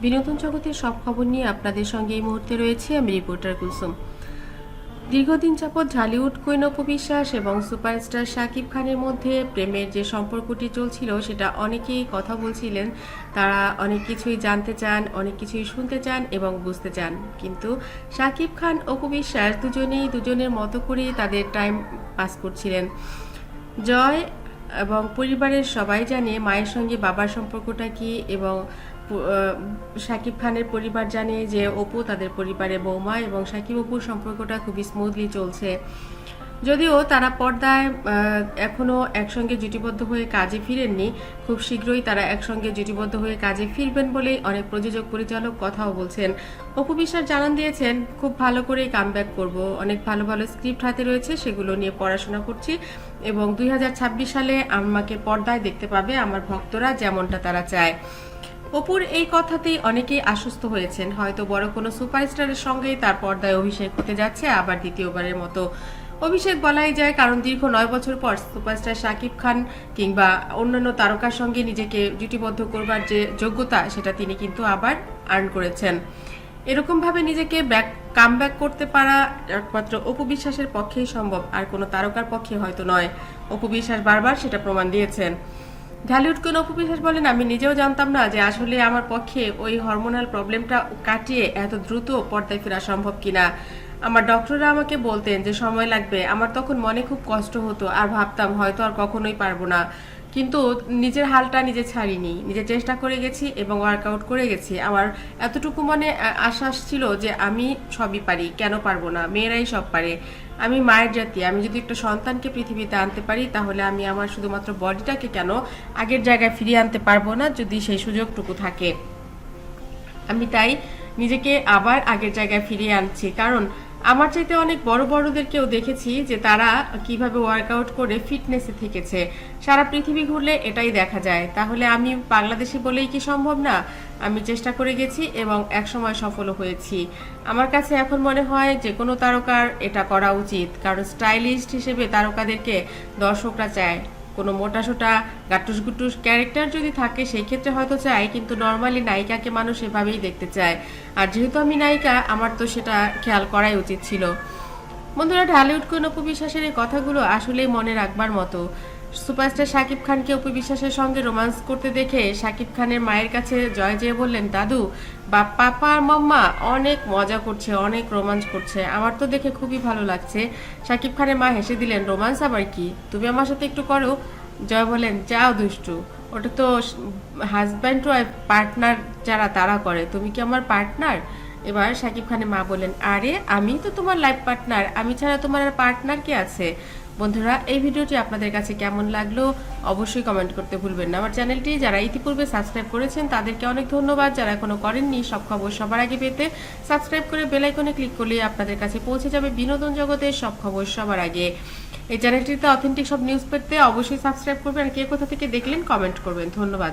বিনোদন জগতের সব খবর নিয়ে আপনাদের সঙ্গে এই মুহূর্তে রয়েছে আমি রিপোর্টার কুলসুম। দীর্ঘদিন যাবৎ ঢালিউড কুইন অপু এবং সুপারস্টার শাকিব খানের মধ্যে প্রেমের যে সম্পর্কটি চলছিল, সেটা অনেকেই কথা বলছিলেন। তারা অনেক কিছুই জানতে চান, অনেক কিছুই শুনতে চান এবং বুঝতে চান। কিন্তু শাকিব খান, অপু দুজনেই দুজনের মতো করেই তাদের টাইম পাস করছিলেন। জয় এবং পরিবারের সবাই জানে মায়ের সঙ্গে বাবার সম্পর্কটা কী এবং শাকিব খানের পরিবার জানে যে অপু তাদের পরিবারে বৌমা এবং শাকিব অপুর সম্পর্কটা খুবই স্মুথলি চলছে। যদিও তারা পর্দায় এখনও একসঙ্গে জুটিবদ্ধ হয়ে কাজে ফিরেননি, খুব শীঘ্রই তারা একসঙ্গে জুটিবদ্ধ হয়ে কাজে ফিরবেন বলেই অনেক প্রযোজক, পরিচালক কথাও বলছেন। অপু বিশ্বাস জানান দিয়েছেন, খুব ভালো করেই কাম ব্যাক করব। অনেক ভালো ভালো স্ক্রিপ্ট হাতে রয়েছে, সেগুলো নিয়ে পড়াশোনা করছি এবং দুই হাজার ছাব্বিশ সালে আমাকে পর্দায় দেখতে পাবে আমার ভক্তরা যেমনটা তারা চায়। অপুর এই কথাতেই অনেকেই আশ্বস্ত হয়েছেন। হয়তো বড় কোনো সুপারস্টারের সঙ্গেই তার পর্দায় অভিষেক হতে যাচ্ছে, আবার দ্বিতীয়বারের মতো। অভিষেক বলাই যায় কারণ দীর্ঘ নয় বছর পর সুপারস্টার শাকিব খান কিংবা অন্যান্য তারকার সঙ্গে নিজেকে জুটিবদ্ধ করবার যে যোগ্যতা, সেটা তিনি কিন্তু আবার আর্ন করেছেন। এরকমভাবে নিজেকে ব্যাক কাম ব্যাক করতে পারা একমাত্র অপু বিশ্বাসের পক্ষেই সম্ভব, আর কোনো তারকার পক্ষে হয়তো নয়। অপু বিশ্বাস বারবার সেটা প্রমাণ দিয়েছেন। ঢালিউড কোন উপবিশ্বাস বিশ্বাস বলেন আমি নিজেও জানতাম না যে আসলে আমার পক্ষে ওই হরমোনাল প্রবলেমটা কাটিয়ে এত দ্রুত পর্দায় ফেরা সম্ভব কিনা। আমার ডক্টররা আমাকে বলতেন যে, সময় লাগবে। আমার তখন মনে খুব কষ্ট হতো, আর ভাবতাম হয়তো আর কখনোই পারব না। কিন্তু নিজের হালটা নিজে ছাড়িনি। নিজে চেষ্টা করে গেছি এবং ওয়ার্কআউট করে গেছি। আমার এতটুকু মনে আশ্বাস ছিল যে আমি সবই পারি, কেন পারব না? মেয়েরাই সব পারে। আমি মায়ের জাতি। আমি যদি একটা সন্তানকে পৃথিবীতে আনতে পারি, তাহলে আমি আমার শুধুমাত্র বডিটাকে কেন আগের জায়গায় ফিরিয়ে আনতে পারব না, যদি সেই সুযোগটুকু থাকে। আমি তাই নিজেকে আবার আগের জায়গায় ফিরিয়ে আনছি। কারণ আমার চাইতে অনেক বড় বড়দেরকেও দেখেছি যে তারা কীভাবে ওয়ার্কআউট করে ফিটনেসে থেকেছে। সারা পৃথিবী ঘুরলে এটাই দেখা যায়। তাহলে আমি বাংলাদেশি বলেই কি সম্ভব না? আমি চেষ্টা করে গেছি এবং একসময় সফলও হয়েছি। আমার কাছে এখন মনে হয় যে কোনো তারকার এটা করা উচিত। কারণ স্টাইলিস্ট হিসেবে তারকাদেরকে দর্শকরা চায়। কোনো মোটাসোটা গাটুস গুটুস ক্যারেক্টার যদি থাকে, সেই ক্ষেত্রে হয়তো চাই, কিন্তু নর্মালি নায়িকাকে মানুষ এভাবেই দেখতে চায়। আর যেহেতু আমি নায়িকা, আমার তো সেটা খেয়াল করাই উচিত ছিল। বন্ধুরা, ঢালিউড কোন উপবিশ্বাসের বিশ্বাসের এই কথাগুলো আসলেই মনে রাখবার মতো। সুপারস্টার শাকিব খানকে অপু বিশ্বাসের সঙ্গে রোমান্স করতে দেখে শাকিব খানের মায়ের কাছে জয় যেয়ে বললেন, দাদু, বা পাপা আর মাম্মা অনেক মজা করছে, অনেক রোমান্স করছে। আমার তো দেখে খুবই ভালো লাগছে। শাকিব খানের মা হেসে দিলেন, রোমান্স আবার কি? তুমি আমার সাথে একটু করো। জয় বলেন, যাও দুষ্টু। ওটা তো হাজব্যান্ড ওয়াইফ পার্টনার যারা, তারা করে। তুমি কি আমার পার্টনার এবার শাকিব খানের মা বলেন আরে, আমি তো তোমার লাইফ পার্টনার আমি ছাড়া তোমার আর পার্টনার কে আছে? বন্ধুরা, এই ভিডিওটি আপনাদের কাছে কেমন লাগল অবশ্যই কমেন্ট করতে ভুলবেন না। আমার চ্যানেলটি যারা ইতিপূর্বে সাবস্ক্রাইব করেছেন, তাদেরকে অনেক ধন্যবাদ। যারা এখনও করেননি, সব খবর সবার আগে পেতে সাবস্ক্রাইব করে বেল আইকনে ক্লিক করলে আপনাদের কাছে পৌঁছে যাবে বিনোদন জগতের সব খবর সবার আগে। এই চ্যানেলটিতে অথেন্টিক সব নিউজ পেতে অবশ্যই সাবস্ক্রাইব করবেন আর কে কোথা থেকে দেখলেন কমেন্ট করবেন। ধন্যবাদ।